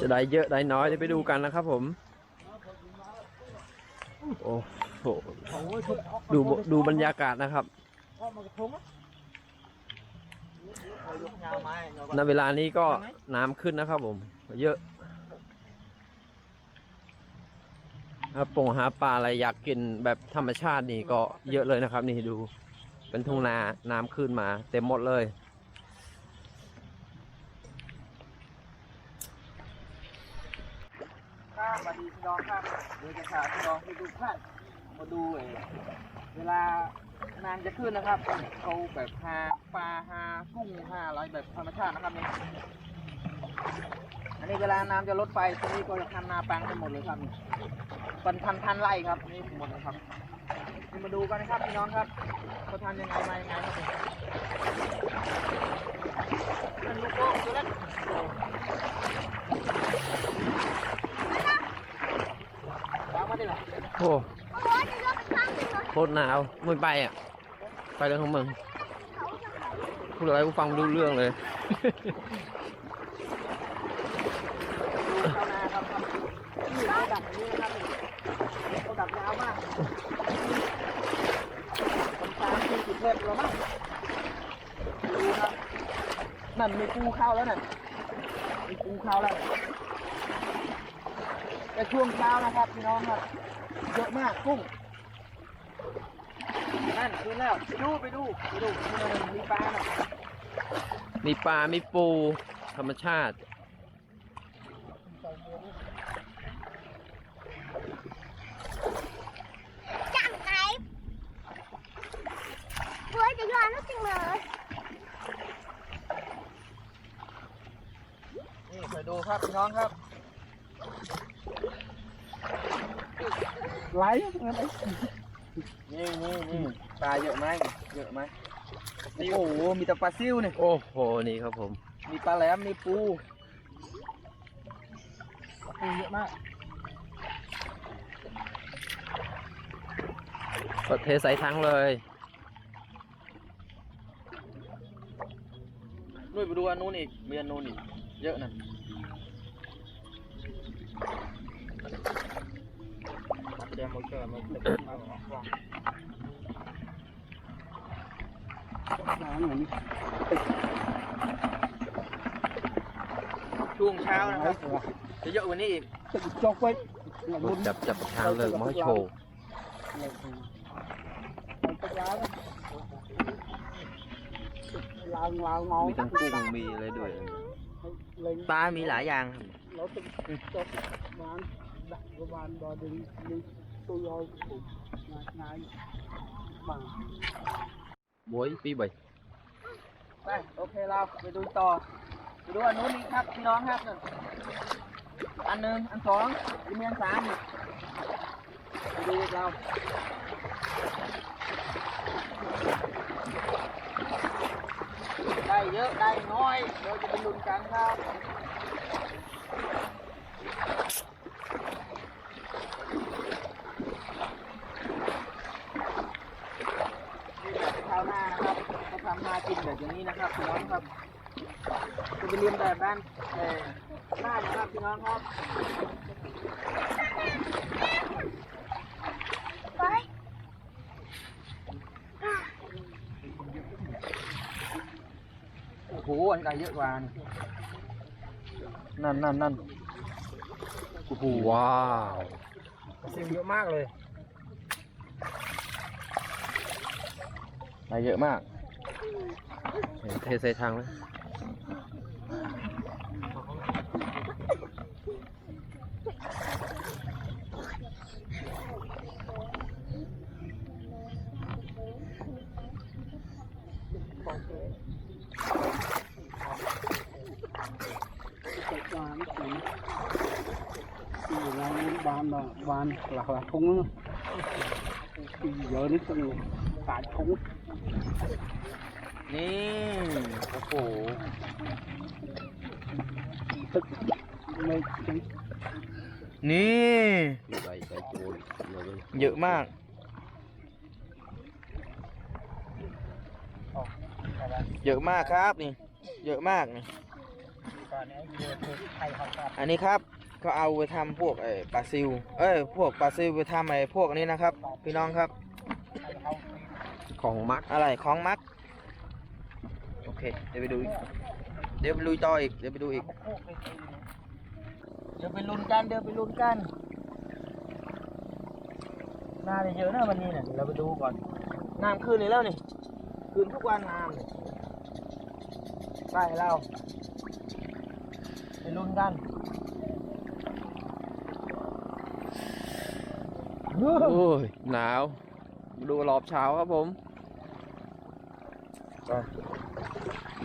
จะได้เยอะได้น้อยเดี๋ยวไปดูกันนะครับผม โอ้โห ดูดูบรรยากาศนะครับพ่อมากระทงอะเวไม้เราก็ณเวลานี้ก็น้ำขึ้นนะครับผม เยอะถ้าปงหาปลาอะไรอยากกินแบบธรรมชาตินี่ก็เยอะเลยนะครับ นี่ดู เป็นทุ่งนาน้ำขึ้นมา เต็มหมดเลยครับสวัสดีพี่น้องครับเดี๋ยวจะพาพี่น้องไปดูท่านมาดูเออเวลานางจะขึ้นนะครับเขาแบบหาปลาหากุ้งหาอะไรแบบธรรมชาตินะครับนี่อันนี้เวลาน้ำจะลดไปตรงนี้ก็จะทำนาปังกันหมดเลยครับนี่เป็นพันพันๆไร่ครับนี่หมดเลยครับ มาดูกันนะครับพี่น้องครับเขาทำยังไงมายังไงครับผมนั่นลูกโป่งตัวเล็กโอ้วางมาดิล่ะโอ้โคตรหนาวไม่ไปอะ ไปเรื่องของมึงพูดอะไรกูฟังไม่รู้เรื่องเลย ดูชาวนาครับครับนี่เขาดักอย่างนี้นะครับนี่เขาดักยาวมากคนกลาง มากดูครันั่นมีปูเข้าแล้วน่ะมีปูเข้าแล้วแต่ช่วงเช้านะครับพี่น้องครับเยอะมากกุ้งนั่นคือแล้วไปดูไปดูไปดูมีปลาน่ะมีปลา มีปู ธรรมชาติ chẳng cái với cái doan nó chừng rồi นี่ไปดู ครับพี่น้องครับไหลงั้นไอ้นี่นี่นี่ปลาเยอะไหมเยอะไหมโอ้โหมีแต่ปลาซิวเนี่ยโอ้โหนี่ครับผม มีปลาแหลมมีปูปูเยอะมากก็เทใส่ถังเลยนู่นไปดูอันนู้นอีกมีอันนู้นอีกเยอะนะ ช่วงเช้านะครับจะเยอะกว่านี้อีกจกไว้จับจับทางเลยมาให้โชว์ลาวลาวงามีทั้งกุ้งมีอะไรด้วย ปลา มีหลายอย่างเราต้องจกมานดักประมาณบอดึงมีตัวยอยถูกงานงานบังบวยปีใบไปโอเคเราไปดูต่อไปดูอันนู้นอีกครับพี่น้องครับนั่นอันหนึ่งอันสองอีกมีอันสามอีกไปดูอีกเราได้เยอะได้ น้อยเดี๋ยวจะไปลุ้นกันครับนี่แบบชาวนานะครับเขาทำนากินแบบอย่างนี้นะครับพี่น้องครับจะไปเรียนแบบด้านเอ่อได้นะครับพี่น้องครับ โอ้โหอันนี้ได้เยอะกว่านี่นั่นนั่นนั่นโอ้โหว้าวซิมเยอะมากเลยได้เยอะมากเทใส่ถังเลย จกวานสี บานบบานหลักหลักทงเยอะนิดนึงตัดทงนี่โอ้โหตึกไม่ถึงนี่ปีใบใบโจยเลย เยอะมาก เยอะมากครับนี่ เยอะมากนี่ อันนี้ครับ ก็เอาไปทำพวกไอ้ปลาซิว เอ้ยพวกปลาซิวไปทำไอ้พวกนี้นะครับ พี่น้องครับไทยเขาของมักอะไรของมักโอเค เดี๋ยวไปดูอีกเดี๋ยวไปลุยต่ออีกเดี๋ยวไปดูอีกโคกไปตีนะเดี๋ยวไปลุ้นกันเดี๋ยวไปลุ้นกันน่าจะเยอะนะวันนี้เนี่ยเดี๋ยวเราไปดูก่อนน้ำคืนอีกแล้วนี่คืนทุกวันน้ำนี่ไปเราไปลุ้นกัน โอ้ยหนาว ดูรอบเช้าครับผม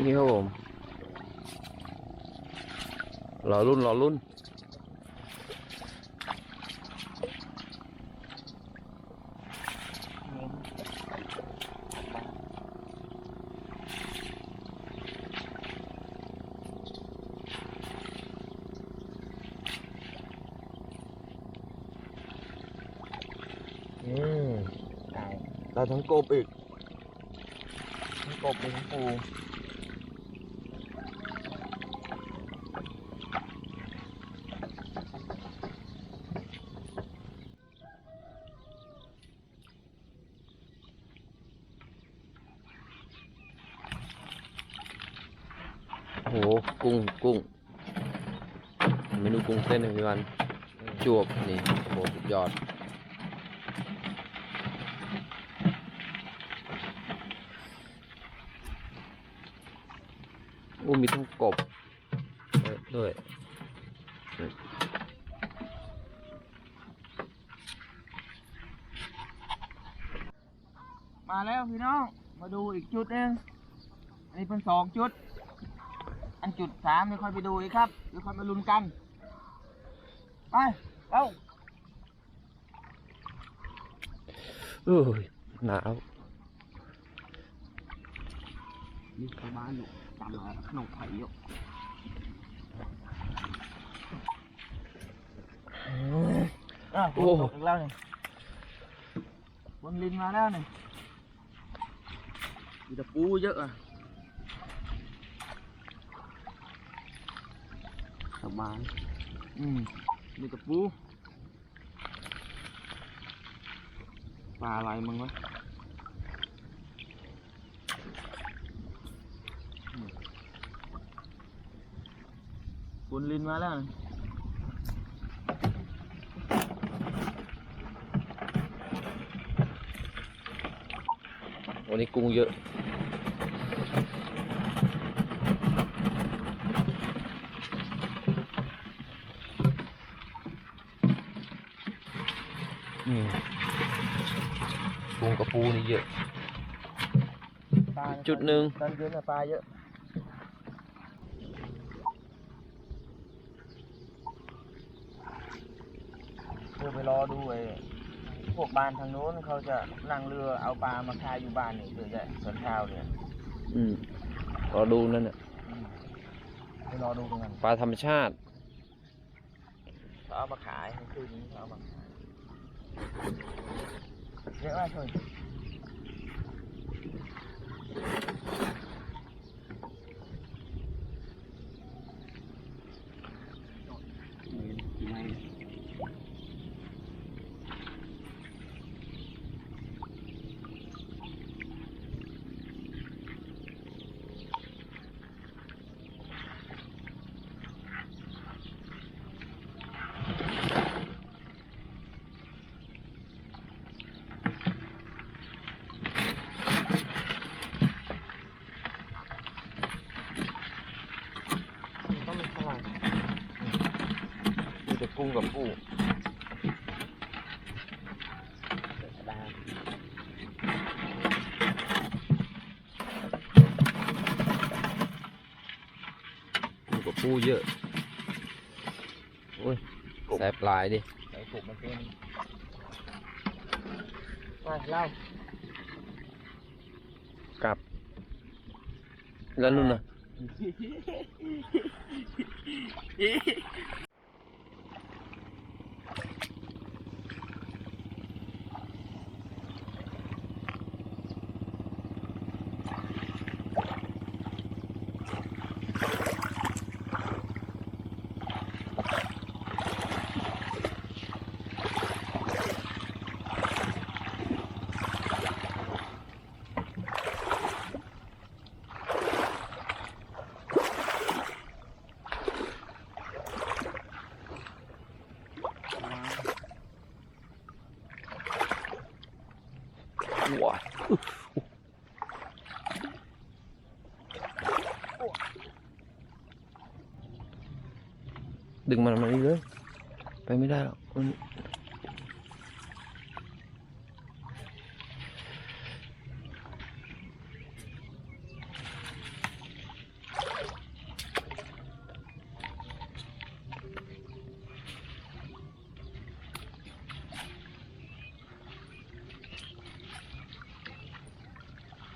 นี่ครับผมรอรุ่นรอรุ่น อืมเราทั้งกบอีกทั้งกบมีทั้งปูโอ้โหกุ้งกุ้งเมนูกุ้งเต้นเลยพี่วันจวบนี่โอ้โหสุดยอด อู้มีทั้งกบเอ้ยด้วยมาแล้วพี่น้อง มาดูอีกจุดหนึงอันนี้เป็นสองจุด อันจุดสามเดี๋ยวค่อยไปดูอีกครับเดี๋ยวค่อยมาลุ้นกัน ไปเอ้าเอ้ยหนาวมีชาวบ้านอยู่ ตามมาขนมไผ่เยอะอะโอ้ฝนตกอีกแล้วนี่บนลินมาแล้วนี่มีแต่ปูเยอะอะชาวบ้านอืมมีแต่ปูปลาอะไรมึงวะ บนลินมาแล้วนี่วันนี้กุ้งเยอะอืมกุ้งกับปูนี่เยอะปลาจุดหนึ่ง ตอนเย็นน่ะปลาเยอะ เดี๋ยวไป รอดูไอ้พวกบ้านทางโน้นเขาจะนั่งเรือเอาปลามาขายอยู่บ้านนี่เดี๋ยวจะสวนเช้าเนี่ยอืมรอดูนั่นน่ะอืมไปรอดูกันปลาธรรมชาติ เขาเอามาขายคืนนี้เขาเอามาขายเยอะมากเลย ไม่ ต้องมีพลังมีแต่ กุ้งกับปูกุ้งกับปูเยอะโอ้ยแสบหลายดิใส่ถุงมันเป็นไปเล่ากลับ แล้วนู่นน่ะ ว้ายดึงมันมานี่เลยไปไม่ได้หรอกมัน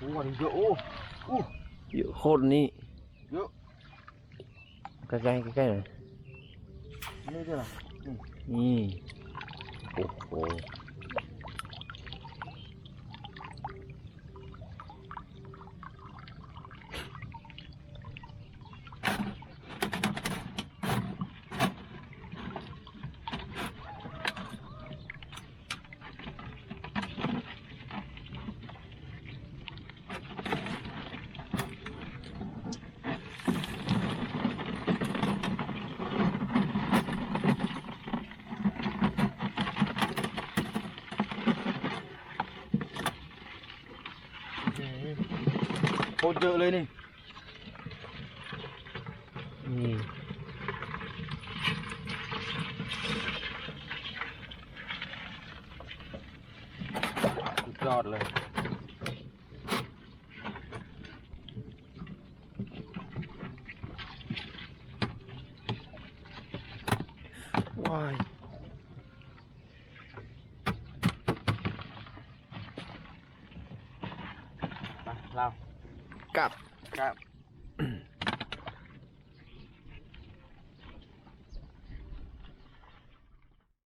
อ้วันนี้เยอะโอ้โอ้เยอะโคตรนี่เยอะใกล้ๆใกล้ๆหน่อยนี่ด้วยเหรอนี่โอ้โห โคตรเยอะ